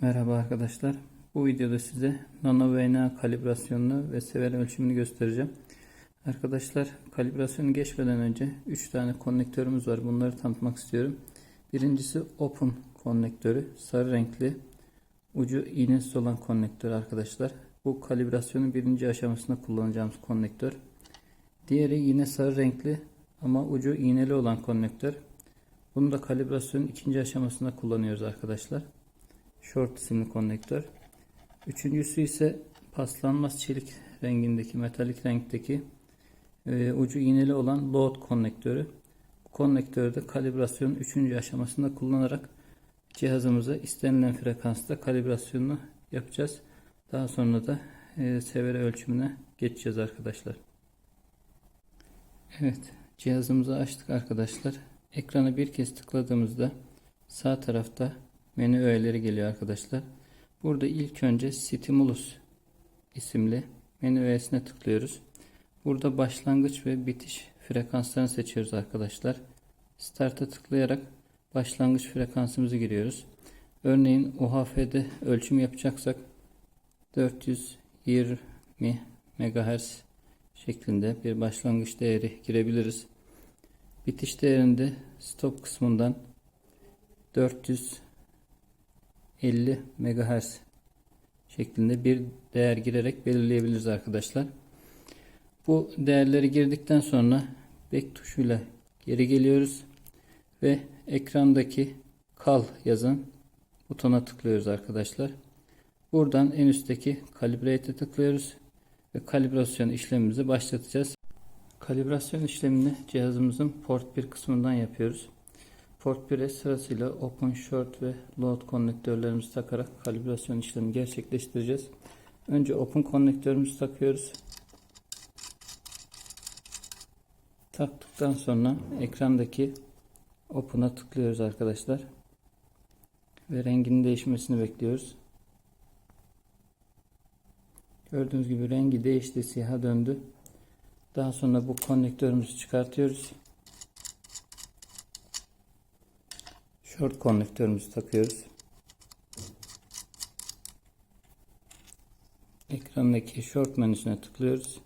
Merhaba arkadaşlar. Bu videoda size nano VNA kalibrasyonunu ve sever ölçümünü göstereceğim. Arkadaşlar kalibrasyonu geçmeden önce 3 tane konnektörümüz var. Bunları tanıtmak istiyorum. Birincisi open konnektörü. Sarı renkli ucu iğnesiz olan konnektör arkadaşlar. Bu kalibrasyonun birinci aşamasında kullanacağımız konnektör. Diğeri yine sarı renkli ama ucu iğneli olan konnektör. Bunu da kalibrasyonun ikinci aşamasında kullanıyoruz arkadaşlar. Short isimli konnektör. Üçüncüsü ise paslanmaz çelik rengindeki metalik renkteki e, ucu iğneli olan load konnektörü. Bu konnektörü de kalibrasyonun üçüncü aşamasında kullanarak cihazımıza istenilen frekansta kalibrasyonunu yapacağız. Daha sonra da e, severe ölçümüne geçeceğiz arkadaşlar. Evet cihazımızı açtık arkadaşlar. Ekranı bir kez tıkladığımızda sağ tarafta menü öğeleri geliyor arkadaşlar. Burada ilk önce Stimulus isimli menü öğesine tıklıyoruz. Burada başlangıç ve bitiş frekanslarını seçiyoruz arkadaşlar. Start'a tıklayarak başlangıç frekansımızı giriyoruz. Örneğin UHF'de ölçüm yapacaksak 420 MHz şeklinde bir başlangıç değeri girebiliriz. Bitiş değerinde stop kısmından 450 MHz şeklinde bir değer girerek belirleyebiliriz arkadaşlar. Bu değerleri girdikten sonra back tuşuyla geri geliyoruz ve ekrandaki kal yazan butona tıklıyoruz arkadaşlar. Buradan en üstteki kalibrate'e tıklıyoruz ve kalibrasyon işlemimizi başlatacağız. Kalibrasyon işlemini cihazımızın port 1 kısmından yapıyoruz. Port 1'e sırasıyla open, short ve load konnektörlerimizi takarak kalibrasyon işlemini gerçekleştireceğiz. Önce open konnektörümüzü takıyoruz. Taktıktan sonra ekrandaki open'a tıklıyoruz arkadaşlar. Ve renginin değişmesini bekliyoruz. Gördüğünüz gibi rengi değişti, siyaha döndü. Daha sonra bu konnektörümüzü çıkartıyoruz. Short konnektörümüzü takıyoruz. Ekrandaki short menüsüne tıklıyoruz.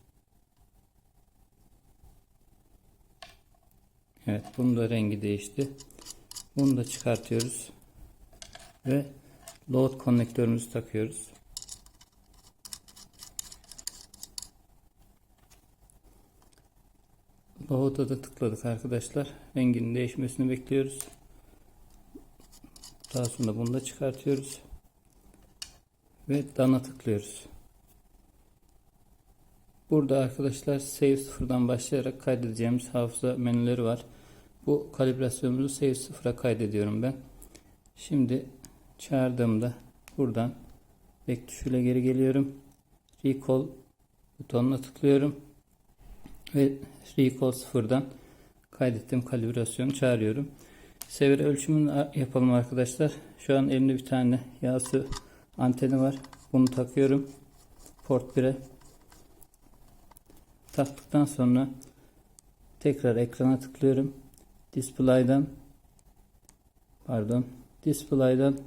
Evet, bunun da rengi değişti. Bunu da çıkartıyoruz. Ve load konnektörümüzü takıyoruz. Load'a da tıkladık arkadaşlar. Renginin değişmesini bekliyoruz. Daha sonra bunu da çıkartıyoruz. Ve Done'a tıklıyoruz. Burada arkadaşlar save sıfırdan başlayarak kaydedeceğimiz hafıza menüleri var. Bu kalibrasyonumuzu save sıfıra kaydediyorum ben. Şimdi çağırdığımda buradan back tuşuyla geri geliyorum. Recall butonuna tıklıyorum. Ve recall sıfırdan kaydettiğim kalibrasyonu çağırıyorum. Sever ölçümünü yapalım arkadaşlar. Şu an elimde bir tane yağsı anteni var. Bunu takıyorum. Port 1'e. Taktıktan sonra tekrar ekrana tıklıyorum. Display'dan pardon Display'dan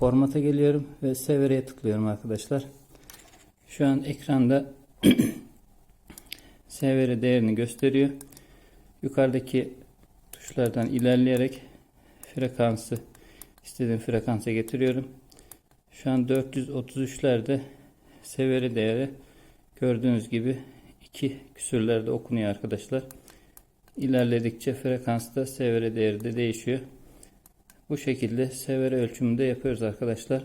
formata geliyorum ve severeye tıklıyorum arkadaşlar. Şu an ekranda severi değerini gösteriyor. Yukarıdaki tuşlardan ilerleyerek frekansı istediğim frekansa getiriyorum. Şu an 433'lerde severi değeri gördüğünüz gibi 2 küsürlerde okunuyor arkadaşlar. İlerledikçe frekansta severe değeri de değişiyor. Bu şekilde severe ölçümünde yapıyoruz arkadaşlar.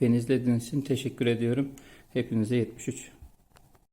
Beni izlediğiniz için teşekkür ediyorum. Hepinize 73.